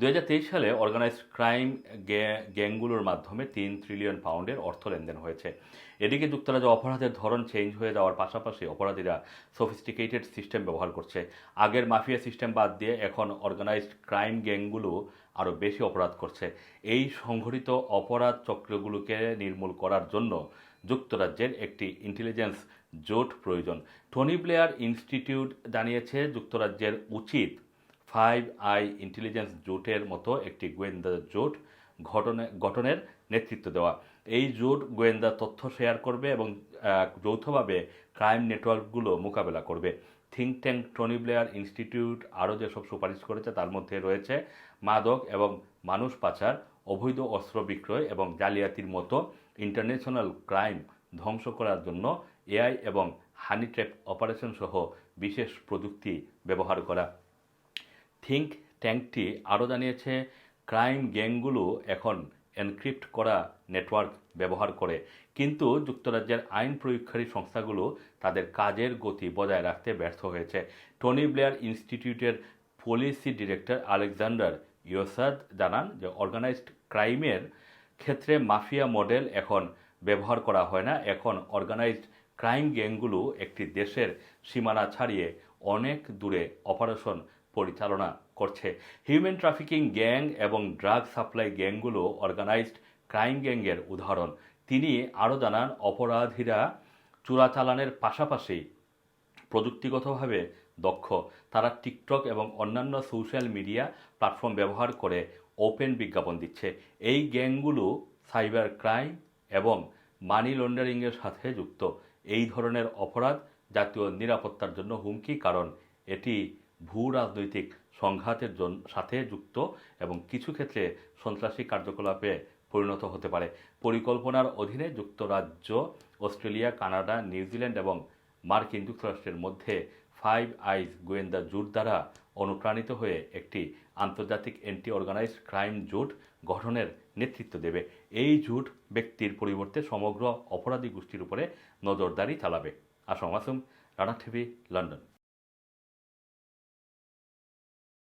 দু হাজার তেইশ সালে অর্গানাইজড ক্রাইম গ্যাংগুলোর মাধ্যমে তিন ট্রিলিয়ন পাউন্ডের অর্থ লেনদেন হয়েছে। এদিকে যুক্তরাজ্যে অপরাধের ধরন চেঞ্জ হয়ে যাওয়ার পাশাপাশি অপরাধীরা সফিস্টিকেটেড সিস্টেম ব্যবহার করছে। আগের মাফিয়া সিস্টেম বাদ দিয়ে এখন অর্গানাইজড ক্রাইম গ্যাংগুলো আরও বেশি অপরাধ করছে। এই সংঘটিত অপরাধ চক্রগুলোকে নির্মূল করার জন্য যুক্তরাজ্যের একটি ইন্টেলিজেন্স জোট প্রয়োজন। টনি ব্লেয়ার ইনস্টিটিউট জানিয়েছে, যুক্তরাজ্যের উচিত ফাইভ আই ইন্টেলিজেন্স জোটের মতো একটি গোয়েন্দা জোট ঘটনে, গঠনের নেতৃত্ব দেওয়া। এই জোট গোয়েন্দা তথ্য শেয়ার করবে এবং যৌথভাবে ক্রাইম নেটওয়ার্কগুলো মোকাবেলা করবে। Think tank, Tony Blair Institute আরও যেসব সুপারিশ করেছে তার মধ্যে রয়েছে মাদক এবং মানুষ পাচার, অবৈধ অস্ত্র বিক্রয় এবং জালিয়াতির মতো ইন্টারন্যাশনাল ক্রাইম ধ্বংস করার জন্য এআই এবং হানি ট্র্যাপ অপারেশন সহ বিশেষ প্রযুক্তি ব্যবহার করা। থিঙ্ক ট্যাঙ্কটি আরও জানিয়েছে, ক্রাইম গ্যাংগুলো এখন এনক্রিপ্ট করা নেটওয়ার্ক ব্যবহার করে। কিন্তু যুক্তরাজ্যের আইন প্রয়োগকারী সংস্থাগুলো তাদের কাজের গতি বজায় রাখতে ব্যর্থ হয়েছে। টনি ব্লেয়ার ইনস্টিটিউটের পলিসি ডিরেক্টর আলেকজান্ডার ইয়োসাদ জানান যে, অর্গানাইজড ক্রাইমের ক্ষেত্রে মাফিয়া মডেল এখন ব্যবহার করা হয় না। এখন অর্গানাইজড ক্রাইম গ্যাংগুলো একটি দেশের সীমানা ছাড়িয়ে অনেক দূরে অপারেশন পরিচালনা করছে। হিউম্যান ট্রাফিকিং গ্যাং এবং ড্রাগ সাপ্লাই গ্যাংগুলো অর্গানাইজড ক্রাইম গ্যাংয়ের উদাহরণ। তিনি আরও জানান, অপরাধীরা চোরাচালানের পাশাপাশি প্রযুক্তিগতভাবে দক্ষ। তারা টিকটক এবং অন্যান্য সোশ্যাল মিডিয়া প্ল্যাটফর্ম ব্যবহার করে ওপেন বিজ্ঞাপন দিচ্ছে। এই গ্যাংগুলো সাইবার ক্রাইম এবং মানি লন্ডারিংয়ের সাথে যুক্ত। এই ধরনের অপরাধ জাতীয় নিরাপত্তার জন্য হুমকি, কারণ এটি ভূ রাজনৈতিক সংঘাতের সাথে যুক্ত এবং কিছু ক্ষেত্রে সন্ত্রাসী কার্যকলাপে পরিণত হতে পারে। পরিকল্পনার অধীনে যুক্তরাজ্য, অস্ট্রেলিয়া, কানাডা, নিউজিল্যান্ড এবং মার্কিন যুক্তরাষ্ট্রের মধ্যে ফাইভ আইজ গোয়েন্দা জোট দ্বারা অনুপ্রাণিত হয়ে একটি আন্তর্জাতিক অ্যান্টি অর্গানাইজড ক্রাইম জোট গঠনের নেতৃত্ব দেবে। এই জোট ব্যক্তির পরিবর্তে সমগ্র অপরাধী গোষ্ঠীর উপরে নজরদারি চালাবে। Assam আসুম Rana TV, London.